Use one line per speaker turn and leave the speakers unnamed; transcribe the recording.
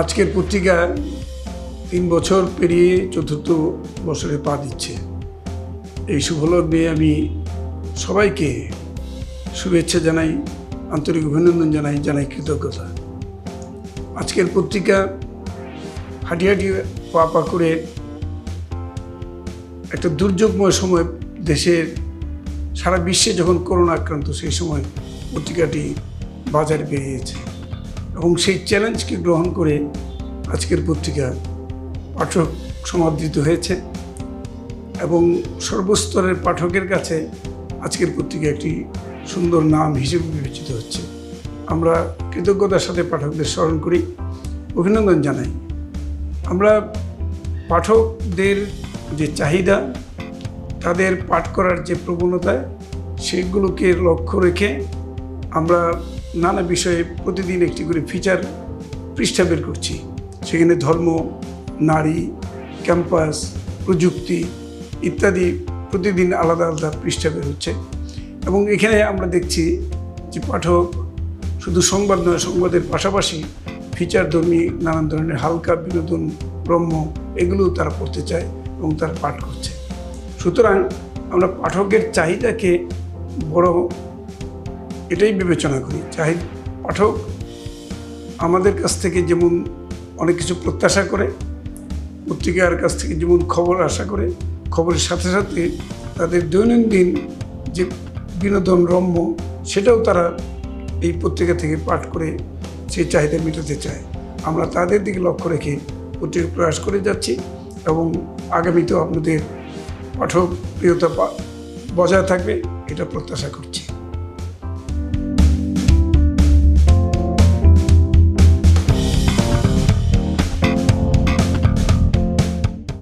আজকের পত্রিকা তিন বছর পেরিয়ে চতুর্থ বছরে পা দিচ্ছে। এই শুভলগ্নে আমি সবাইকে শুভেচ্ছা জানাই, আন্তরিক অভিনন্দন জানাই জানাই কৃতজ্ঞতা। আজকের পত্রিকা হাঁটি পা পা করে একটা দুর্যোগময় সময় দেশের সারা বিশ্বে যখন করোনা আক্রান্ত, সেই সময় পত্রিকাটি বাজারে বেরিয়েছে। এবং সেই চ্যালেঞ্জকে গ্রহণ করে আজকের পত্রিকা পাঠক সমাদৃত হয়েছে এবং সর্বস্তরের পাঠকের কাছে আজকের পত্রিকা একটি সুন্দর নাম হিসেবে বিবেচিত হচ্ছে। আমরা কৃতজ্ঞতার সাথে পাঠকদের স্মরণ করি, অভিনন্দন জানাই। আমরা পাঠকদের যে চাহিদা, তাদের পাঠ করার যে প্রবণতা, সেগুলোকে লক্ষ্য রেখে আমরা নানা বিষয়ে প্রতিদিন একটি করে ফিচার পৃষ্ঠা বের করছি। সেখানে ধর্ম, নারী ক্যাম্পাস প্রযুক্তি ইত্যাদি প্রতিদিন আলাদা আলাদা পৃষ্ঠা বের হচ্ছে। এবং এখানে আমরা দেখছি যে পাঠক শুধু সংবাদ নয়, সংবাদের পাশাপাশি ফিচার ধর্মী নানান ধরনের হালকা বিনোদন, ব্রহ্ম এগুলোও তারা পড়তে চায় এবং তারা পাঠ করছে। সুতরাং আমরা পাঠকের চাহিদাকে বড় এটাই বিবেচনা করি। চাহি পাঠক আমাদের কাছ থেকে যেমন অনেক কিছু প্রত্যাশা করে, পত্রিকার কাছ থেকে যেমন খবর আশা করে, খবরের সাথে সাথে তাদের দৈনন্দিন যে বিনোদন রম্য, সেটাও তারা এই পত্রিকা থেকে পাঠ করে সেই চাহিদা মেটাতে চায়। আমরা তাদের দিকে লক্ষ্য রেখে পত্রিকা প্রয়াস করে যাচ্ছি এবং আগামীতেও আপনাদের পাঠক প্রিয়তা বজায় থাকবে, এটা প্রত্যাশা করছি।